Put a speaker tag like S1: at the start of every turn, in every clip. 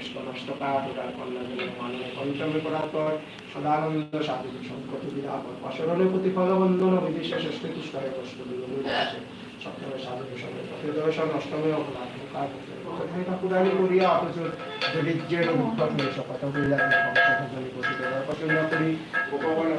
S1: অষ্টকাত তার কন্যাগুলো মাননে পঞ্চমে পরাকর সদানন্দ সাধু সংকট বিরাপর অসরণে প্রতিফল বন্ধন বিদেশে ষষ্ঠ তুষ্করে কষ্ট সপ্তমে সাধু সঙ্গে অষ্টমে অপরাধ করিয়া অথচ দরিদ্রের উৎপাদন সকত হইয়া করি উপকরণ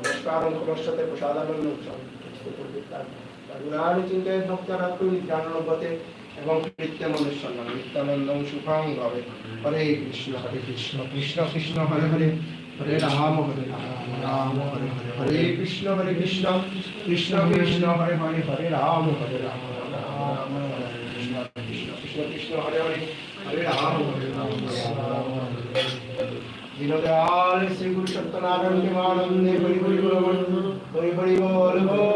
S1: నమస్కారం ప్రసాదాలను రఘురాని చింతే భక్తరత్తు నిత్యానందతే এবং నిత్యానంద সন্ধান নিত্যানন্দম সুখাং ভাবে হরে কৃষ্ণ হরে কৃষ্ণ কৃষ্ণ কৃষ্ণ হরে হরে হরে রাম হরে রাম রাম হরে হরে হরে কৃষ্ণ হরে কৃষ্ণ কৃষ্ণ কৃষ্ণ হরে হরে হরে রাম হরে রাম রাম হরে কৃষ্ণ কৃষ্ণ কৃষ্ণ হরে হরে হরে রাম হরে রাম রাম श्री गुरु सत्यनारायण के मानंद हरि हरि बोल हरि हरि बोल बोल